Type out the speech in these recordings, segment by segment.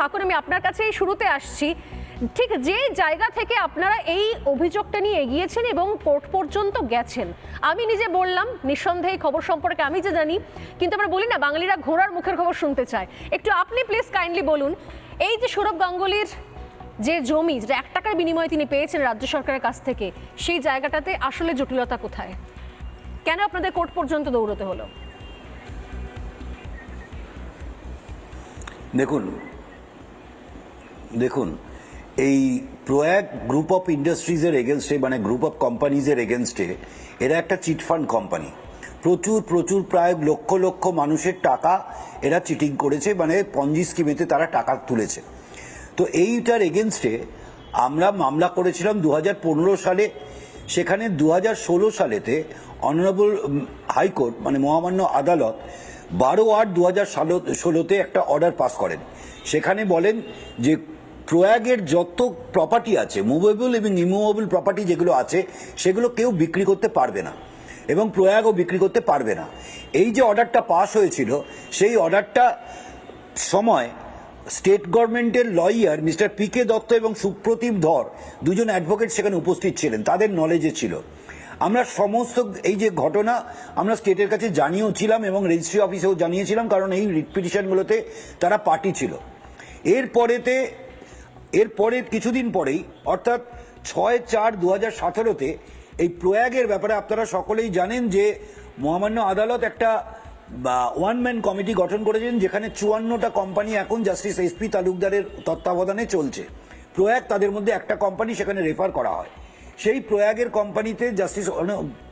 ঠাকুর, আমি আপনার কাছে এই শুরুতে আসছি। ঠিক যে জায়গা থেকে আপনারা এই অভিযোগটা নিয়ে এগিয়েছেন এবং কোর্ট পর্যন্ত গেছেন, আমি নিজে বললাম, নিঃসন্দেহে খবর সম্পর্কে আমি যে জানি, কিন্তু আমরা বলি না, বাঙালিরা ঘোড়ার মুখের খবর শুনতে চায়। একটু আপনি প্লিজ কাইন্ডলি বলুন, এই যে সৌরভ গাঙ্গুলির যে জমি, যেটা এক টাকার বিনিময়ে তিনি পেয়েছেন রাজ্য সরকারের কাছ থেকে, সেই জায়গাটাতে আসলে জটিলতা কোথায়? কেন আপনাদের কোর্ট পর্যন্ত দৌড়তে হলো? দেখুন দেখুন, এই প্রয়াগ গ্রুপ অফ ইন্ডাস্ট্রিজের এগেনস্টে মানে গ্রুপ অফ কোম্পানিজের এগেনস্টে এরা একটা চিটফান্ড কোম্পানি প্রচুর প্রচুর প্রায় লক্ষ লক্ষ মানুষের টাকা এরা চিটিং করেছে মানে পঞ্জি স্কিমেতে তারা টাকা তুলেছে। তো এইটার এগেনস্টে আমরা মামলা করেছিলাম দু হাজার পনেরো সালে। সেখানে দু হাজার ষোলো সালেতে অনারেবল হাইকোর্ট মানে মহামান্য আদালত বারো আট দু হাজার ষোলোতে একটা অর্ডার পাস করেন। সেখানে বলেন যে প্রয়াগের যত প্রপার্টি আছে মুভেবল এবং ইমুভেবল প্রপার্টি যেগুলো আছে, সেগুলো কেউ বিক্রি করতে পারবে না। এবং প্রয়াগও বিক্রি করতে পারবে না। এই যে অর্ডারটা পাস হয়েছিল, সেই অর্ডারটা সময় স্টেট গভর্নমেন্টের lawyer mister P K Dutta এবং সুপ্রতিম ধর দুজন অ্যাডভোকেট সেখানে উপস্থিত ছিলেন। তাদের নলেজে ছিল। আমরা সমস্ত এই যে ঘটনা আমরা স্টেটের কাছে জানিয়েওছিলাম এবং রেজিস্ট্রি অফিসেও জানিয়েছিলাম, কারণ এই রিট পিটিশনগুলোতে তারা পার্টি ছিল। এরপরেতে এরপরে কিছুদিন পরেই, অর্থাৎ ছয় চার দু হাজার সতেরোতে, এই প্রয়াগের ব্যাপারে আপনারা সকলেই জানেন যে মহামান্য আদালত একটা ওয়ান ম্যান কমিটি গঠন করেছেন যেখানে চুয়ান্নটা কোম্পানি এখন জাস্টিস এসপি তালুকদারের তত্ত্বাবধানে চলছে। প্রয়াগ তাদের মধ্যে একটা কোম্পানি সেখানে রেফার করা হয়। সেই প্রয়াগের কোম্পানিতে জাস্টিস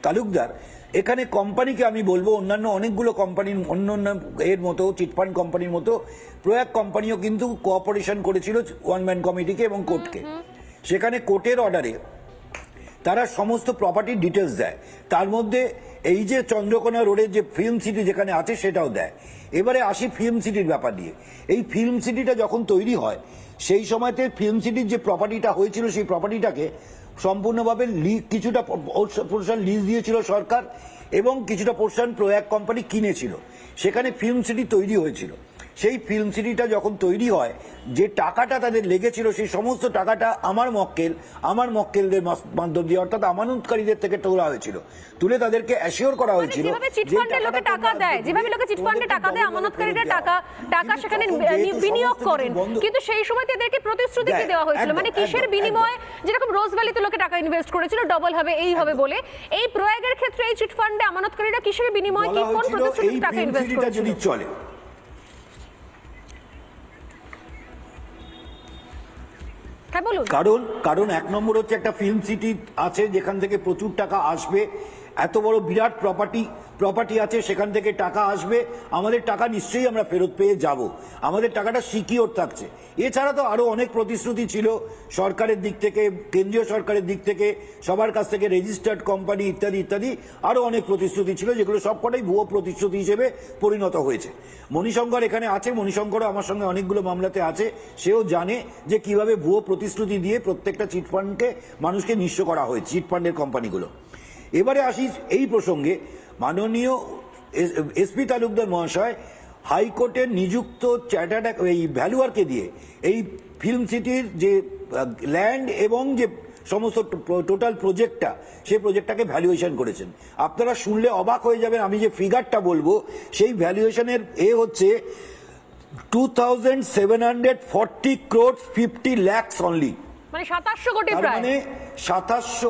তালুকদার এখানে কোম্পানিকে আমি বলব অন্যান্য অনেকগুলো কোম্পানির অন্য অন্য এর মতো চিটফান্ড কোম্পানির মতো প্রয়াগ কোম্পানিও কিন্তু কোঅপারেশন করেছিল ওয়ান ম্যান কমিটিকে এবং কোর্টকে সেখানে কোর্টের অর্ডারে তারা সমস্ত প্রপার্টির ডিটেলস দেয়। তার মধ্যে এই যে চন্দ্রকোনা রোডের যে ফিল্ম সিটি যেখানে আছে সেটাও দেয়। এবারে আসি ফিল্ম সিটির ব্যাপার নিয়ে। এই ফিল্ম সিটিটা যখন তৈরি হয় সেই সময়তে ফিল্ম সিটির যে প্রপার্টিটা হয়েছিল সেই প্রপার্টিটাকে সম্পূর্ণভাবে কিছুটা পোর্শন লিজ দিয়েছিল সরকার এবং কিছুটা পোর্শন প্রয়াগ কোম্পানি কিনেছিল। সেখানে ফিল্ম সিটি তৈরি হয়েছিল। সেই ফিল্ম সিটিটা যখন তৈরি হয় যে টাকাটা তাদের লেগেছিল সেই সমস্ত টাকাটা আমার মক্কেল আমার মক্কেলদের মাধ্যম দিয়ে অর্থাৎ আমানতকারীদের থেকে তোলা হয়েছিল। তুলে তাদেরকে অ্যাসিওর করা মানে হয়েছিল লোকে টাকা দেয়? যেভাবে লোকে চিটফান্ডে তোমাদেরকে টাকা দেয় আমানতকারীরা টাকা টাকা সেখানে বিনিয়োগ করেন। কিন্তু সেই সময় তাদেরকে প্রতিশ্রুতি কি দেওয়া হয়েছিল? মানে কিসের বিনিময়ে? যেরকম রোজ ভ্যালিতে লোকে টাকা ইনভেস্ট করেছিল ডবল হবে এই হবে বলে। এই প্রয়াগের ক্ষেত্রে এই চিটফান্ডে আমানতকারীরা কিসের বিনিময়ে কি কোন প্রতিশ্রুতিতে টাকা ইনভেস্ট করেছিল? যদি চলে বলুন। কারণ কারণ এক নম্বর হচ্ছে একটা ফিল্ম সিটি আছে যেখান থেকে প্রচুর টাকা আসবে। এত বড় বিরাট প্রপার্টি প্রপার্টি আছে, সেখান থেকে টাকা আসবে, আমাদের টাকা নিশ্চয়ই আমরা ফেরত পেয়ে যাব। আমাদের টাকাটা সিকিওর থাকছে। এছাড়া তো আরও অনেক প্রতিশ্রুতি ছিল সরকারের দিক থেকে, কেন্দ্রীয় সরকারের দিক থেকে, সবার কাছ থেকে রেজিস্টার্ড কোম্পানি ইত্যাদি ইত্যাদি আরও অনেক প্রতিশ্রুতি ছিল, যেগুলো সবকটাই ভুয়ো প্রতিশ্রুতি হিসেবে পরিণত হয়েছে। মণিশঙ্কর এখানে আছে, মণিশঙ্করও আমার সঙ্গে অনেকগুলো মামলাতে আছে, সেও জানে যে কীভাবে ভুয়ো প্রতিশ্রুতি দিয়ে প্রত্যেকটা চিটফান্ডকে মানুষকে নিঃস্ব করা হয়েছে চিটফান্ডের কোম্পানিগুলো এবারে আসি এই প্রসঙ্গে। মাননীয় এসপি তালুকদার মহাশয়, হাইকোর্টের নিযুক্ত চ্যাটার্ড এই ভ্যালুয়ারকে দিয়ে এই ফিল্ম সিটির যে ল্যান্ড এবং যে সমস্ত টোটাল প্রজেক্টটা সেই প্রজেক্টটাকে ভ্যালুয়েশন করেছেন। আপনারা শুনলে অবাক হয়ে যাবেন, আমি যে ফিগারটা বলব, সেই ভ্যালুয়েশনের এ হচ্ছে two thousand seven hundred forty crore fifty lakhs only মানে সাতাশশো কোটি প্রায়। মানে সাতাশশো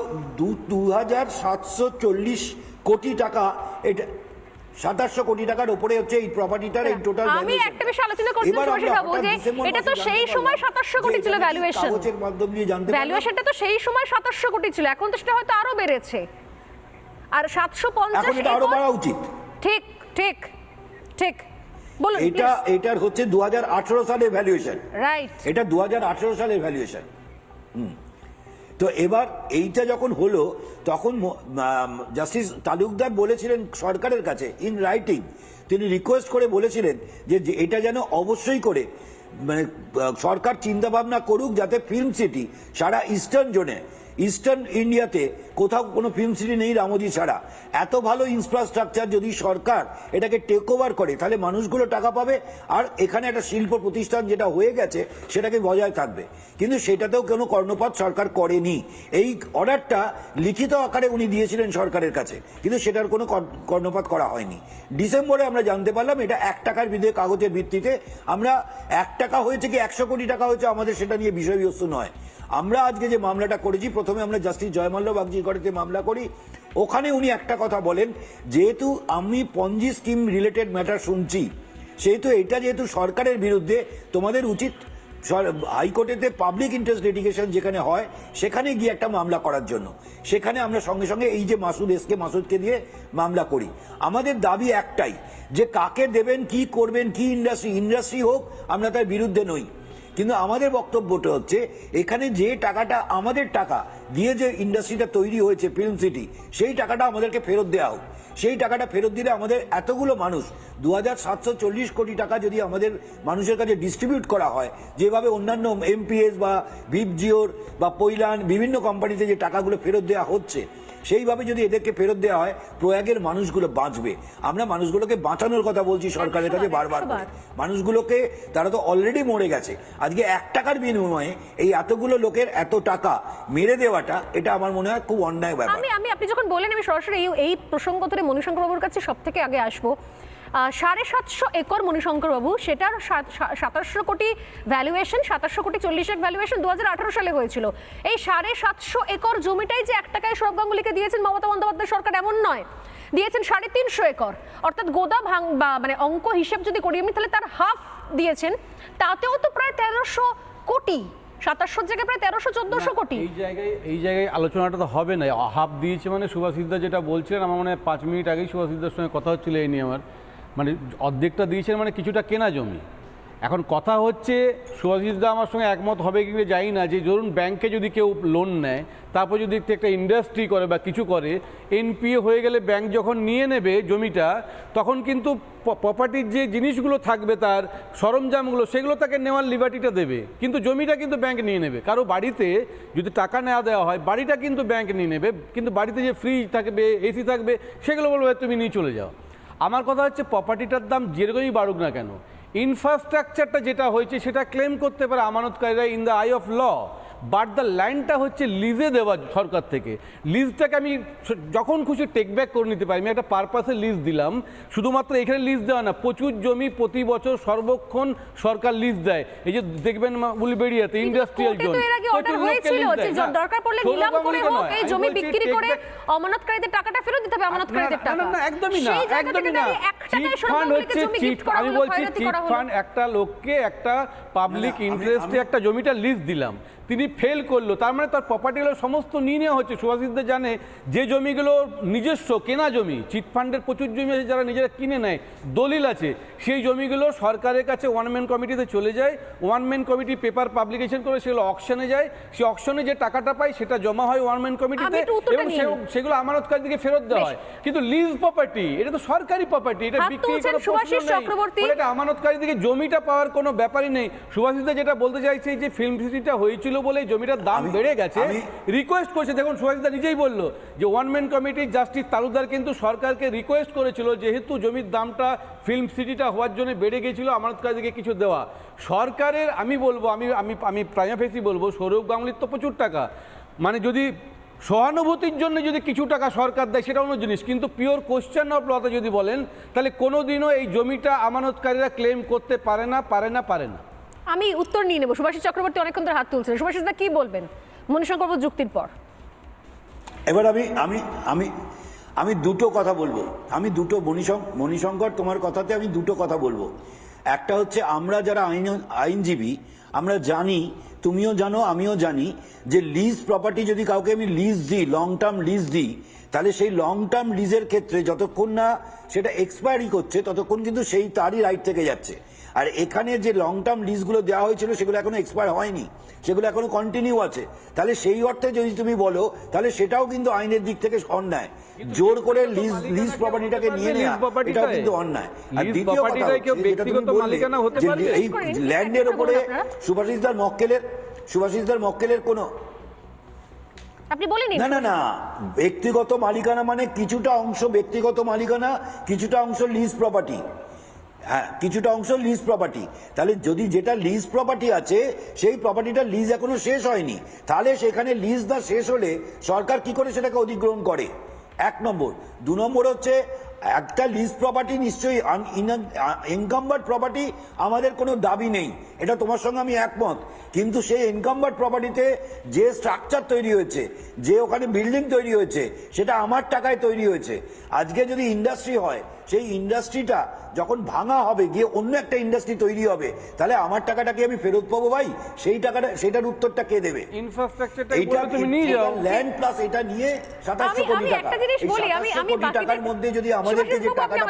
দু হাজার সাতশো চল্লিশ কোটি টাকা এটা সাতাশশো কোটি টাকার উপরে হচ্ছে এই প্রপার্টিটার এই টোটাল আমি একটা বিষয় আলোচনা করছিলাম সুভাষিস বাবু যে এটা তো সেই সময় সাতাশশো কোটি ছিল ভ্যালুয়েশন কাগজের মাধ্যম দিয়ে জানতে ভ্যালুয়েশনটা তো সেই সময় সাতাশশো কোটি ছিল এখন তো সেটা হয়তো আরও বেড়েছে। আর সাতশো পঞ্চাশ এখন এটা আরও বাড়া উচিত। ঠিক ঠিক ঠিক। বলুন এটা এটার হচ্ছে দু হাজার আঠারো সালের ভ্যালুয়েশন রাইট এটা দু হাজার আঠারো সালের ভ্যালুয়েশন তো এবার এইটা যখন হলো, তখন জাস্টিস তালুকদার বলেছিলেন সরকারের কাছে ইন রাইটিং তিনি রিকোয়েস্ট করে বলেছিলেন যে এটা যেন অবশ্যই করে মানে সরকার চিন্তাভাবনা করুক যাতে ফিল্ম সিটি সারা ইস্টার্ন জোনে ইস্টার্ন ইন্ডিয়াতে কোথাও কোনো ফিল্ম সিটি নেই রামোজি ছাড়া। এত ভালো ইনফ্রাস্ট্রাকচার যদি সরকার এটাকে টেক ওভার করে, তাহলে মানুষগুলো টাকা পাবে আর এখানে একটা শিল্প প্রতিষ্ঠান যেটা হয়ে গেছে, সেটাকে বজায় থাকবে। কিন্তু সেটাতেও কোনো কর্ণপাত সরকার করেনি। এই অর্ডারটা লিখিত আকারে উনি দিয়েছিলেন সরকারের কাছে, কিন্তু সেটার কোনো কর- কর্ণপাত করা হয়নি। ডিসেম্বরে আমরা জানতে পারলাম এটা এক টাকার বিধে কাগজের ভিত্তিতে। আমরা এক টাকা হয়েছে কি একশো কোটি টাকা হয়েছে আমাদের সেটা নিয়ে বিষয়বস্তু নয়। আমরা আজকে যে মামলাটা করেছি, প্রথমে আমরা জাস্টিস জয়মাল্য বাগজির করেতে মামলা করি। ওখানে উনি একটা কথা বলেন, যেহেতু আমি পঞ্জি স্কিম রিলেটেড ম্যাটার শুনছি, সেহেতু এটা যেহেতু সরকারের বিরুদ্ধে, তোমাদের উচিত হাইকোর্টেতে পাবলিক ইন্টারেস্ট লিটিগেশন যেখানে হয়, সেখানে গিয়ে একটা মামলা করার জন্য। সেখানে আমরা সঙ্গে সঙ্গে এই যে মাসুদ এসকে মাসুদকে দিয়ে মামলা করি। আমাদের দাবি একটাই, যে কাকে দেবেন, কি করবেন, কি ইন্ডাস্ট্রি ইন্ডাস্ট্রি হোক, আমরা তার বিরুদ্ধে নই। কিন্তু আমাদের বক্তব্যটা হচ্ছে, এখানে যে টাকাটা আমাদের টাকা দিয়ে যে ইন্ডাস্ট্রিটা তৈরি হয়েছে ফিল্ম সিটি সেই টাকাটা আমাদেরকে ফেরত দেওয়া হোক। সেই টাকাটা ফেরত দিলে আমাদের এতগুলো মানুষ দু হাজার সাতশো চল্লিশ কোটি টাকা যদি আমাদের মানুষের কাছে ডিস্ট্রিবিউট করা হয়, যেভাবে অন্যান্য এমপিএস বা ভিপজিওর বা পৈলান বিভিন্ন কোম্পানিতে যে টাকাগুলো ফেরত দেওয়া হচ্ছে সেইভাবে যদি এদেরকে ফেরত দেওয়া হয় প্রয়াগের মানুষগুলো বাঁচবে। আমরা মানুষগুলোকে বাঁচানোর কথা বলছি সরকারের কাছে বারবার মানুষগুলোকে তারা তো অলরেডি মরে গেছে। আজকে এক টাকার বিনিময়ে এই এতগুলো লোকের এত টাকা মেরে দেওয়াটা এটা আমার মনে হয় খুব অন্যায় ব্যাপার। আমি আপনি যখন বলেন আমি সরাসরি এই এই প্রসঙ্গ ধরে মণিশঙ্কর বাবুর কাছে সব থেকে আগে আসব। সাড়ে সাতশো একর মণিশঙ্কর বাবু সেটার সাতাশশো কোটি ভ্যালুয়েশন সাতাশশো কোটি চল্লিশ লাখ ভ্যালুয়েশন দু হাজার আঠারো সালে হয়েছিল। এই সাড়ে সাতশো একর জমিটাই যে এক টাকায় সৌরভ গাঙ্গুলিকে দিয়েছেন মমতা বন্দ্যোপাধ্যায় সরকার এমন নয়। দিয়েছেন সাড়ে তিনশো একর। অর্থাৎ গোদা ভাং বা মানে অঙ্ক হিসেব যদি করি আমি তাহলে তার হাফ দিয়েছেন তাতেও তো প্রায় তেরোশো কোটি সাতাশশোর জায়গায় প্রায় তেরোশো চোদ্দশো কোটি। এই জায়গায় এই জায়গায় আলোচনাটা তো হবে না। হাফ দিয়েছে মানে সুভাষিদ্ধা যেটা বলছিলেন আমার মনে হয় পাঁচ মিনিট আগেই সুভাষিদ্দার সঙ্গে কথা হচ্ছিল এই নিয়ে আমার। মানে অর্ধেকটা দিয়েছেন মানে কিছুটা কেনা জমি। এখন কথা হচ্ছে সুভাষিদ্ধা আমার সঙ্গে একমত হবে কি যাই না, যে ধরুন ব্যাংকে যদি কেউ লোন নেয়, তারপর যদি একটা ইন্ডাস্ট্রি করে বা কিছু করে এনপিএ হয়ে গেলে ব্যাংক যখন নিয়ে নেবে জমিটা, তখন কিন্তু প্রপার্টির যে জিনিসগুলো থাকবে তার সরঞ্জামগুলো, সেগুলো তাকে নেওয়ার লিবার্টিটা দেবে। কিন্তু জমিটা কিন্তু ব্যাংক নিয়ে নেবে। কারও বাড়িতে যদি টাকা নেওয়া দেওয়া হয়, বাড়িটা কিন্তু ব্যাংক নিয়ে নেবে। কিন্তু বাড়িতে যে ফ্রিজ থাকবে এসি থাকবে, সেগুলো বলবে তুমি নিয়ে চলে যাও। আমার কথা হচ্ছে প্রপার্টিটার দাম যেরকমই বাড়ুক না কেন। ইনফ্রাস্ট্রাকচারটা যেটা হয়েছে সেটা ক্লেম করতে পারে আমানতকারীরা in the eye of law but the ল্যান্ডটা হচ্ছে লিজে দেওয়া সরকার থেকে। লিজটাকে আমি যখন খুশি টেক ব্যাক করে নিতে পারি আমি একটা পারপাসে লিজ দিলাম। শুধুমাত্র এখানে লিজ দেওয়া না প্রচুর জমি প্রতি বছর সর্বক্ষণ সরকার লিজ দেয়। এই যে দেখবেন মা- উলবেড়িয়াতে ইন্ডাস্ট্রিয়াল জোন তো এর আগে অর্ডার প্রচুর লোককে হয়েছিল দেয়। দরকার পড়লে নিলাম করে হোক এই জমি বলছি বিক্রি করে অমানতকারীদের টাকাটা ফেরত দিতে হবে অমানতকারীদের টাকা না, না, একদমই না একদমই না। চিট ফান্ড হচ্ছে চিট আমি বলছি চিট ফান্ড একটা লোককে একটা পাবলিক ইন্টারেস্টে একটা জমিটা লিজ দিলাম। তিনি ফেল করল। তার মানে তার প্রপার্টিগুলো সমস্ত নিয়ে নেওয়া হচ্ছে। সুভাষিদ্ধ জানে যে জমিগুলো নিজস্ব কেনা জমি চিটফান্ডের প্রচুর জমি আছে যারা নিজেরা কিনে নেয় দলিল আছে। সেই জমিগুলো সরকারের কাছে ওয়ান ম্যান কমিটিতে চলে যায়। One man committee paper publication করে সেগুলো অকশনে যায়। সেই অকশনে যে টাকাটা পায় সেটা জমা হয় ওয়ান ম্যান কমিটিতে এবং। সেগুলো আমানতকারীদেরকে ফেরত দেওয়া হয়। কিন্তু লিজ প্রপার্টি এটা তো সরকারি প্রপার্টি এটা বিক্রি করার প্রশ্ন নেই। এটা আমানতকারীদিকে জমিটা পাওয়ার কোনো ব্যাপারই নেই। সুভাষিতা যেটা বলতে চাইছে যে ফিল্ম সিটিটা হয়েছিল বলে জমিটার দাম বেড়ে গেছে। রিকোয়েস্ট করেছে দেখুন সুভাষিতা নিজেই বলল যে ওয়ান ম্যান কমিটির জাস্টিস তালুকদার কিন্তু সরকারকে রিকোয়েস্ট করেছিল যেহেতু জমির দামটা ফিল্ম সিটিটা হওয়ার জন্য বেড়ে গেছিল আমানতকারীদিকে কিছু দেওয়া। সরকারের আমি বলব আমি আমি আমি প্রাইমাফেসি বলব সৌরভ গাঙ্গুলির তো প্রচুর টাকা। মানে যদি সহানুভূতির জন্য যদি কিছু টাকা সরকার দেয় সেটা অন্য জিনিস। কিন্তু পিওর কোশ্চেন অফ লতা যদি বলেন তাহলে কোনোদিনও এই জমিটা আমানতকারীরা ক্লেম করতে পারে না পারে না পারে না। আমি উত্তর নিয়ে নেব। সুভাষিস চক্রবর্তী অনেকক্ষণ ধরে হাত তুলছেন। সুভাষিস দা কি বলবেন? মণিশঙ্কর যুক্তির পর। এবার আমি আমি আমি আমি দুটো কথা বলব। আমি দুটো মণিশঙ্ক মণিশঙ্কর তোমার কথাতে আমি দুটো কথা বলব। একটা হচ্ছে আমরা যারা আইন, আইনজীবী, আমরা জানি, তুমিও জানো, আমিও জানি যে লিজ প্রপার্টি যদি কাউকে আমি লিজ দিই লং টার্ম লিজ দিই তাহলে সেই লং টার্ম লিজের ক্ষেত্রে যতক্ষণ না সেটা এক্সপায়ারি করছে ততক্ষণ কিন্তু সেই তারই রাইট থেকে যাচ্ছে। আর এখানে যে লং টার্ম লিজগুলো দেওয়া হয়েছিল সেগুলো এখনও এক্সপায়ার হয়নি সেগুলো এখনও কন্টিনিউ আছে। তাহলে সেই অর্থে যদি তুমি বলো তাহলে সেটাও কিন্তু আইনের দিক থেকে অন্যায়। জোর করে লিজ লিজ প্রপার্টিটাকে নিয়ে নেওয়া এটাও কিন্তু অন্যায়। আর দ্বিতীয় কথা যেটা তুমি বললে, এই ল্যান্ডের উপরে। সুভাষিসদার মক্কেলের সুভাষিসদার মক্কেলের কোনো আপনি বলে নিন না না না। ব্যক্তিগত মালিকানা মানে কিছুটা অংশ ব্যক্তিগত মালিকানা, কিছুটা অংশ লিজ প্রপার্টি হ্যাঁ কিছুটা অংশ লিজ প্রপার্টি তাহলে যদি যেটা লিজ প্রপার্টি আছে, সেই প্রপার্টিটা লিজ এখনও শেষ হয়নি। তাহলে সেখানে লিজ দা শেষ হলে সরকার কি করে সেটাকে অধিগ্রহণ করে? এক নম্বর। দু নম্বর হচ্ছে একটা লিজ প্রপার্টি নিশ্চয়ই ইনকামবার্ড প্রপার্টি আমাদের কোনো দাবি নেই। এটা তোমার সঙ্গে আমি একমত। কিন্তু সেই ইনকামবার্ড প্রপার্টিতে যে স্ট্রাকচার তৈরি হয়েছে, যে ওখানে বিল্ডিং তৈরি হয়েছে, সেটা আমার টাকায় তৈরি হয়েছে। আজকে যদি ইন্ডাস্ট্রি হয় সেই ইন্ডাস্ট্রিটা যখন ভাঙা হবে গিয়ে অন্য একটা ইন্ডাস্ট্রি তৈরি হবে তাহলে আমার টাকাটা কি আমি ফেরত পাবো ভাই? সেই টাকাটা সেটার উত্তরটা কে দেবে? ইনফ্রাস্ট্রাকচারটা এইটা তুমি নিয়ে যাও। ল্যান্ড প্লাস এটা নিয়ে সাতাশশো কোটি টাকা। একটা এই বলি আমি 2700 আমি কোটি টাকার মধ্যে যদি আমাদেরকে যে টাকাটা